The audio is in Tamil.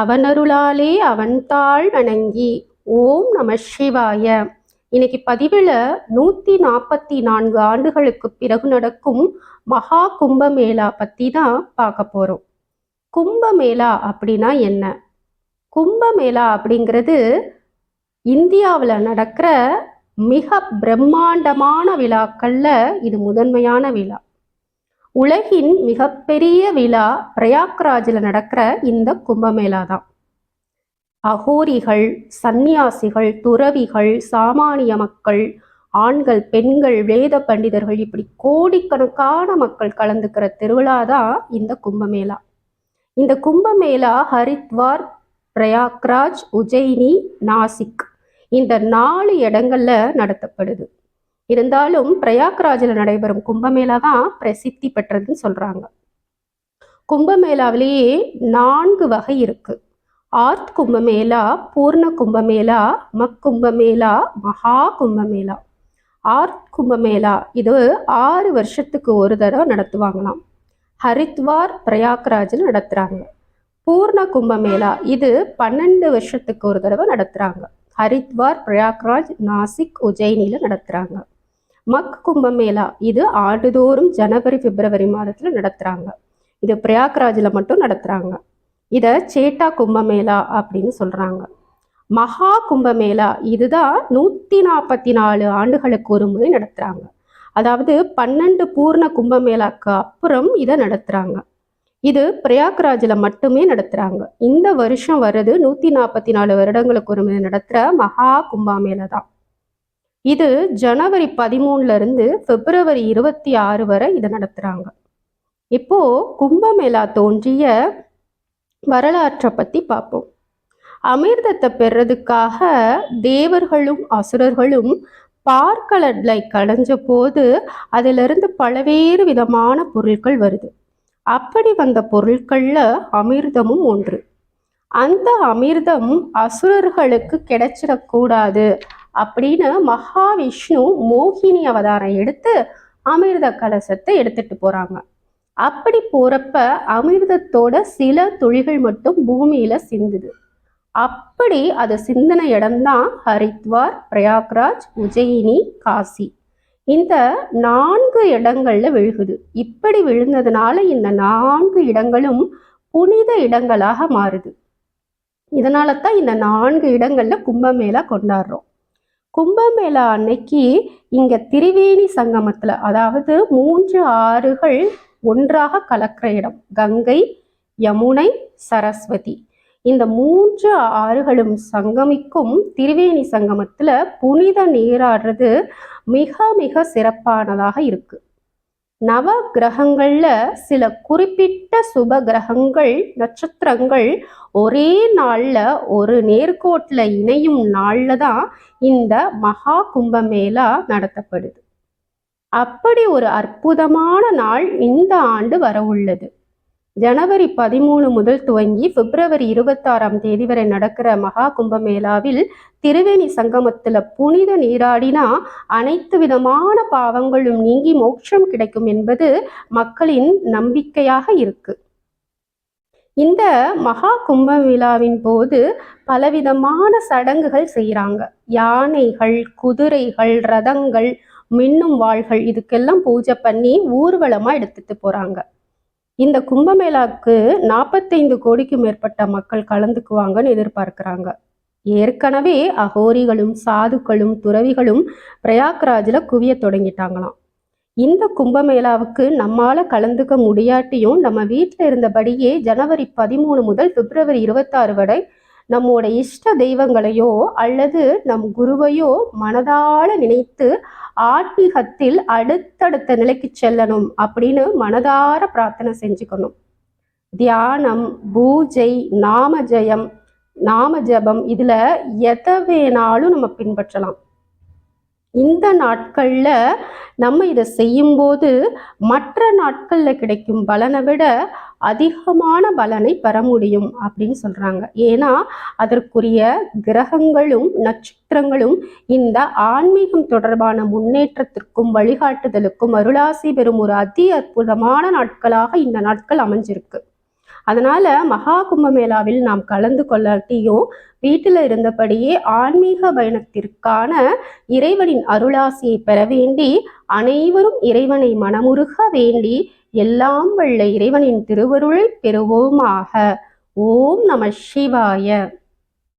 அவனருளாலே அவன்தாள் வணங்கி ஓம் நம சிவாய. இன்னைக்கு பதிவில் நூற்றி நாற்பத்தி நான்கு ஆண்டுகளுக்கு பிறகு நடக்கும் மகா கும்பமேளா பற்றி தான் பார்க்க போகிறோம் கும்பமேளா அப்படின்னா என்ன? கும்பமேளா அப்படிங்கிறது இந்தியாவில் நடக்கிற மிக பிரம்மாண்டமான விழாக்களில் இது முதன்மையான விழா. உலகின் மிகப்பெரிய விழா பிரயாக்ராஜில் நடக்கிற இந்த கும்பமேளா தான் அகோரிகள் சந்நியாசிகள் துறவிகள் சாமானிய மக்கள் ஆண்கள் பெண்கள் வேத பண்டிதர்கள் இப்படி கோடிக்கணக்கான மக்கள் கலந்துக்கிற திருவிழா தான் இந்த கும்பமேளா. இந்த கும்பமேளா ஹரித்வார் பிரயாக்ராஜ் உஜ்ஜயினி நாசிக் இந்த நாலு இடங்கள்ல நடத்தப்படுது. இருந்தாலும் பிரயாக்ராஜில் நடைபெறும் கும்பமேளா தான் பிரசித்தி பெற்றதுன்னு சொல்கிறாங்க கும்பமேளாவிலேயே நான்கு வகை இருக்கு. ஆர்த் கும்பமேளா பூர்ண கும்பமேளா மக்கும்பமேளா மகா கும்பமேளா. ஆர்த் கும்பமேளா இது ஆறு வருஷத்துக்கு ஒரு தடவை நடத்துவாங்களாம். ஹரித்வார் பிரயாக்ராஜில் நடத்துகிறாங்க பூர்ண கும்பமேளா இது பன்னெண்டு வருஷத்துக்கு ஒரு தடவை நடத்துகிறாங்க ஹரித்வார் பிரயாக்ராஜ் நாசிக் உஜ்ஜயினியில் நடத்துகிறாங்க மக் கும்பமேளா இது ஆண்டுதோறும் ஜனவரி பிப்ரவரி மாதத்தில் நடத்துகிறாங்க இது பிரயாக்ராஜில் மட்டும் நடத்துகிறாங்க இதை சேட்டா கும்பமேளா அப்படின்னு சொல்கிறாங்க மகா கும்பமேளா இதுதான் நூற்றி நாற்பத்தி நாலு ஆண்டுகளுக்கு ஒரு முறை நடத்துகிறாங்க அதாவது பன்னெண்டு பூர்ண கும்பமேளாக்கு அப்புறம் இதை நடத்துகிறாங்க இது பிரயாக்ராஜில் மட்டுமே நடத்துகிறாங்க இந்த வருஷம் வர்றது நூற்றி நாற்பத்தி நாலு வருடங்களுக்கு ஒரு முறை நடத்துகிற மகா கும்பமேளா தான். இது ஜனவரி பதிமூணுல இருந்து பிப்ரவரி இருபத்தி ஆறு வரை இதை நடத்துகிறாங்க இப்போ கும்பமேளா தோன்றிய வரலாற்றை பற்றி பார்ப்போம். அமிர்தத்தை பெறதுக்காக தேவர்களும் அசுரர்களும் பார்க்கடலை கலைஞ்ச போது அதிலிருந்து பல்வேறு விதமான பொருட்கள் வருது. அப்படி வந்த பொருட்கள்ல அமிர்தமும் ஒன்று. அந்த அமிர்தம் அசுரர்களுக்கு கிடைச்சிடக்கூடாது. அப்படின்னு மகாவிஷ்ணு மோகினி அவதாரம் எடுத்து அமிர்த கலசத்தை எடுத்துட்டு போறாங்க. அப்படி போறப்ப அமிர்தத்தோட சில துளிகள் மட்டும் பூமியில சிந்துது. அப்படி அது சிந்தின இடம்தான் ஹரித்வார் பிரயாக்ராஜ் உஜயினி காசி. இந்த நான்கு இடங்கள்ல விழுகுது. இப்படி விழுந்ததுனால இந்த நான்கு இடங்களும் புனித இடங்களாக மாறுது. இதனால தான் இந்த நான்கு இடங்கள்ல கும்பமேளா கொண்டாடுறோம். கும்பமேளா அன்னைக்கு இங்க திரிவேணி சங்கமத்துல அதாவது மூன்று ஆறுகள் ஒன்றாக கலக்கிற இடம். கங்கை யமுனை சரஸ்வதி. இந்த மூன்று ஆறுகளும் சங்கமிக்கும் திரிவேணி சங்கமத்துல புனித நீராடுறது மிக மிக சிறப்பானதாக இருக்கு. நவ கிரகங்களில் சில குறிப்பிட்ட சுப கிரகங்கள் நட்சத்திரங்கள் ஒரே நாளில் ஒரு நேர்கோட்டில் இணையும் நாளில் தான் இந்த மகா கும்பமேளா நடத்தப்படுது. அப்படி ஒரு அற்புதமான நாள் இந்த ஆண்டு வர உள்ளது ஜனவரி பதிமூணு முதல் துவங்கி பிப்ரவரி இருபத்தாறாம் தேதி வரை நடக்கிற மகா கும்பமேளாவில் திருவேணி சங்கமத்துல புனித நீராடினா அனைத்து விதமான பாவங்களும் நீங்கி மோட்சம் கிடைக்கும் என்பது மக்களின் நம்பிக்கையாக இருக்கு. இந்த மகா கும்பமேளாவின் போது பலவிதமான சடங்குகள் செய்கிறாங்க யானைகள் குதிரைகள் ரதங்கள் மின்னும் வாள்கள் இதுக்கெல்லாம் பூஜை பண்ணி ஊர்வலமா எடுத்துட்டு போறாங்க. இந்த கும்பமேளாவுக்கு நாற்பத்தைந்து கோடிக்கு மேற்பட்ட மக்கள் கலந்துக்குவாங்கன்னு எதிர்பார்க்கிறாங்க. ஏற்கனவே அகோரிகளும் சாதுக்களும் துறவிகளும் பிரயாக்ராஜில் குவிய தொடங்கிட்டாங்களாம். இந்த கும்பமேளாவுக்கு நம்மால கலந்துக்க முடியாட்டியும் நம்ம வீட்டில் இருந்தபடியே ஜனவரி பதிமூணு முதல் பிப்ரவரி இருபத்தாறு வரை நம்மோட இஷ்ட தெய்வங்களையோ அல்லது நம் குருவையோ மனதால நினைத்து ஆன்மீகத்தில் அடுத்தடுத்த நிலைக்கு செல்லணும் அப்படின்னு மனதார பிரார்த்தனை செஞ்சுக்கணும். தியானம் பூஜை நாம ஜெயம் நாம ஜபம் இதுல எதை வேணாலும் நம்ம பின்பற்றலாம். இந்த நாட்கள்ல நம்ம இதை செய்யும்போது மற்ற நாட்கள்ல கிடைக்கும் பலனை விட அதிகமான பலனை பெற முடியும் அப்படின்னு சொல்றாங்க. ஏன்னா அதற்குரிய கிரகங்களும் நட்சத்திரங்களும் இந்த ஆன்மீகம் தொடர்பான முன்னேற்றத்திற்கும் வழிகாட்டுதலுக்கும் அருளாசி பெறும் ஒரு அதி அற்புதமான நாட்களாக இந்த நாட்கள் அமைஞ்சிருக்கு. அதனால மகா கும்பமேளாவில் நாம் கலந்து கொள்ளாட்டியும் வீட்டில் இருந்தபடியே ஆன்மீக பயணத்திற்கான இறைவனின் அருளாசியை பெற வேண்டி அனைவரும் இறைவனை மனமுருக வேண்டி எல்லாம் வல்ல இறைவனின் திருவருளை பெறுவோமாக. ஓம் நம சிவாய.